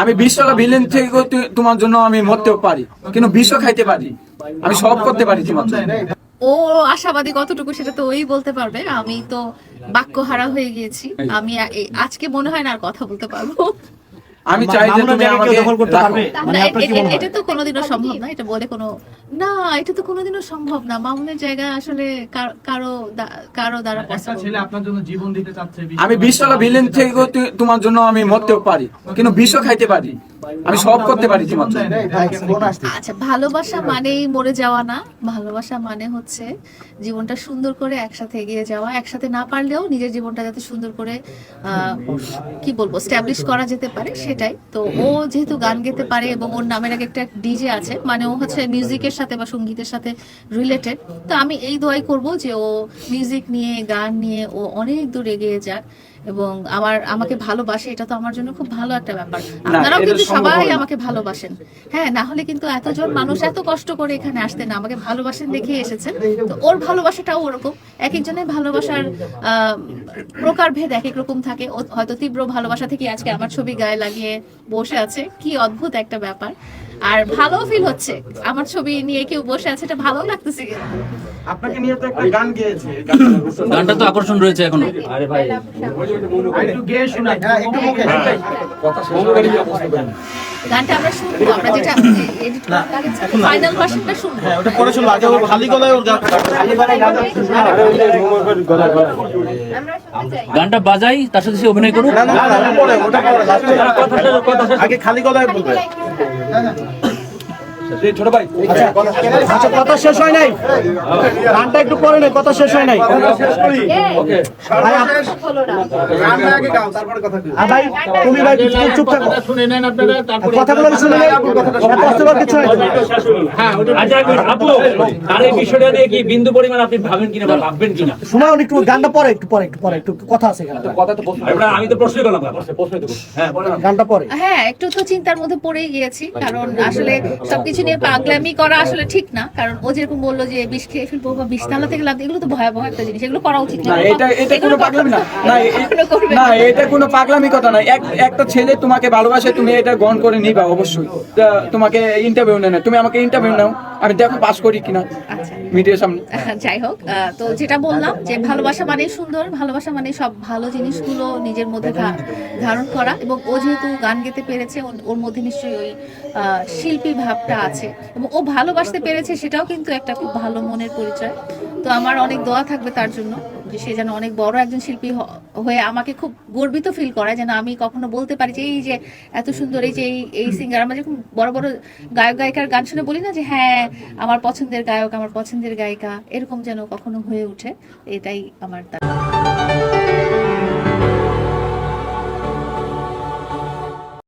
আমি বিশ টাকা বিলেন থেকে তোমার জন্য আমি মরতেও পারি কিন্তু বিশ্ব খাইতে পারি। আমি সব করতে পারি তোমার জন্য। ও আশাবাদী কতটুকু সেটা তো ওই বলতে পারবে। আমি তো বাক্য হারা হয়ে গিয়েছি। আমি আজকে মনে হয় না আর কথা বলতে পারব। আমি চাই যে তুমি আমাকে দখল করতে পারবে? মানে আপনার কি মনে হয়? এটা তো কোনোদিনও সম্ভব না এটা বলে কোনো না এটা তো কোনোদিনও সম্ভব না। মামুনের জায়গা আসলে কারও কারও দ্বারা একটা ছেলে আপনার জন্য জীবন দিতে চাচ্ছে আমি বিশ টাকা বিলেন থেকে তোমার জন্য আমি মরতেও পারি কিন্তু বিশ্ব খাইতে পারি। আমি সব করতে পারি তোমার আচ্ছা ভালোবাসা মানেই মরে যাওয়া না। ভালোবাসা মানে হচ্ছে জীবনটা সুন্দর করে একসাথে এগিয়ে যাওয়া। একসাথে না পারলেও নিজের জীবনটা যাতে সুন্দর করে আহ, কি বলব স্ট্যাবলিশ করা যেতে পারে সেটাই। তো ও যেহেতু গান গেতে পারে এবং ওর নামের আগে একটা ডিজে আছে মানে ও হচ্ছে মিউজিকের সাথে বা সঙ্গীতের সাথে রিলেটেড তো আমি এই দোয়াই করব যে ও মিউজিক নিয়ে গান নিয়ে ও অনেক দূর এগিয়ে যাক। এবং আমার আমাকে ভালোবাসে এটা তো আমার জন্য খুব ভালো একটা ব্যাপার। আপনারাও কিন্তু সবাই আমাকে ভালোবাসেন। হ্যাঁ না হলে কিন্তু এতজন মানুষ এত কষ্ট করে এখানে আসতেন না আমাকে ভালোবাসেন দেখে এসেছেন। তো ওর ভালোবাসাটাও ওরকম। এক একজনের ভালোবাসার আহ, প্রকারভেদ এক এক রকম থাকে। হয়তো তীব্র ভালোবাসা থেকে আজকে আমার ছবি গায়ে লাগিয়ে বসে আছে। কি অদ্ভুত একটা ব্যাপার। আর ভালো ফিল হচ্ছে। আমার ছবি নিয়ে কেউ বসে আছে এটা ভালো লাগতেছে। আপনাকে নিয়ে তো একটা গান গেয়েছে গানটা তো আকর্ষণ রয়েছে এখনও। একটু গেয়ে শোনাই গানটা আমরা শুনব আমরা যেটা এডিট ফাইনাল ভার্সনটা শুনব। হ্যাঁ ওটা পরে শুনব। আগে ও খালি গলায় ওর গান গানটা বাজাই তার সাথে সে অভিনয় করুক। না না না পরে ওটা পরে আগে খালি গলায় বলবে। 你看看。ছোট ভাই। আচ্ছা কথা শেষ হয় নাই? গানটা একটু পরে নেই কথা শেষ হয় নাই? ভাই, আপ- আর ভাই তুমি ভাই চুপ চুপ থাকো। শুনে নেন আপনারা তারপরে কথাগুলো কি শুনে নেই কষ্ট করার কিছু নাই? আচ্ছা আপু তার এই বিষয়টা নিয়ে কি বিন্দু পরিমাণ আপনি ভাবেন কিনা বা ভাববেন কিনা? সময় একটু গানটা পরে একটু পরে একটু পরে একটু কথা আছে কথা তো আমি তো প্রশ্ন করলাম হ্যাঁ গানটা পরে। হ্যাঁ একটু তো চিন্তার মধ্যে পড়েই গিয়েছি কারণ আসলে সবকিছু নিয়ে পাগলামি করা আসলে ঠিক না কারণ ও যেরকম বলল যে বিষ খেয়ে ফেলব বা বিষ তালা থেকে লাভ এগুলো তো ভয়াবহ একটা জিনিস এগুলো করা উচিত না। এটা এটা কোনো পাগলামি না। না এটা কোনো পাগলামি কথা না। এক একটা ছেলে তোমাকে ভালোবাসে তুমি এটা গ্রহণ করে নিবা অবশ্যই। তোমাকে ইন্টারভিউ নেয় না। তুমি আমাকে ইন্টারভিউ নাও। আমি দেখো পাস করি কিনা আচ্ছা। মিডিয়ার সামনে। যাই হোক তো যেটা বললাম যে ভালোবাসা মানে সুন্দর ভালোবাসা মানে সব ভালো জিনিসগুলো নিজের মধ্যে ধারণ করা এবং ও যেহেতু গান গেতে পেরেছে ওর- মধ্যে নিশ্চয়ই ওই শিল্পী ভাবটা আছে এবং ও ভালোবাসতে পেরেছে সেটাও কিন্তু একটা খুব ভালো মনের পরিচয়। তো আমার অনেক দোয়া থাকবে তার জন্য। সে যেন অনেক বড় একজন শিল্পী হয়ে আমাকে খুব গর্বিত ফিল করায়, যেন আমি কখনো বলতে পারি যে এই যে এত সুন্দর এই যে এই এই সিঙ্গার আমরা যেরকম বড় বড় গায়ক গায়িকার গান শুনে বলি না যে হ্যাঁ আমার পছন্দের গায়ক, আমার পছন্দের গায়িকা, এরকম যেন কখনো হয়ে ওঠে, এটাই আমার তা-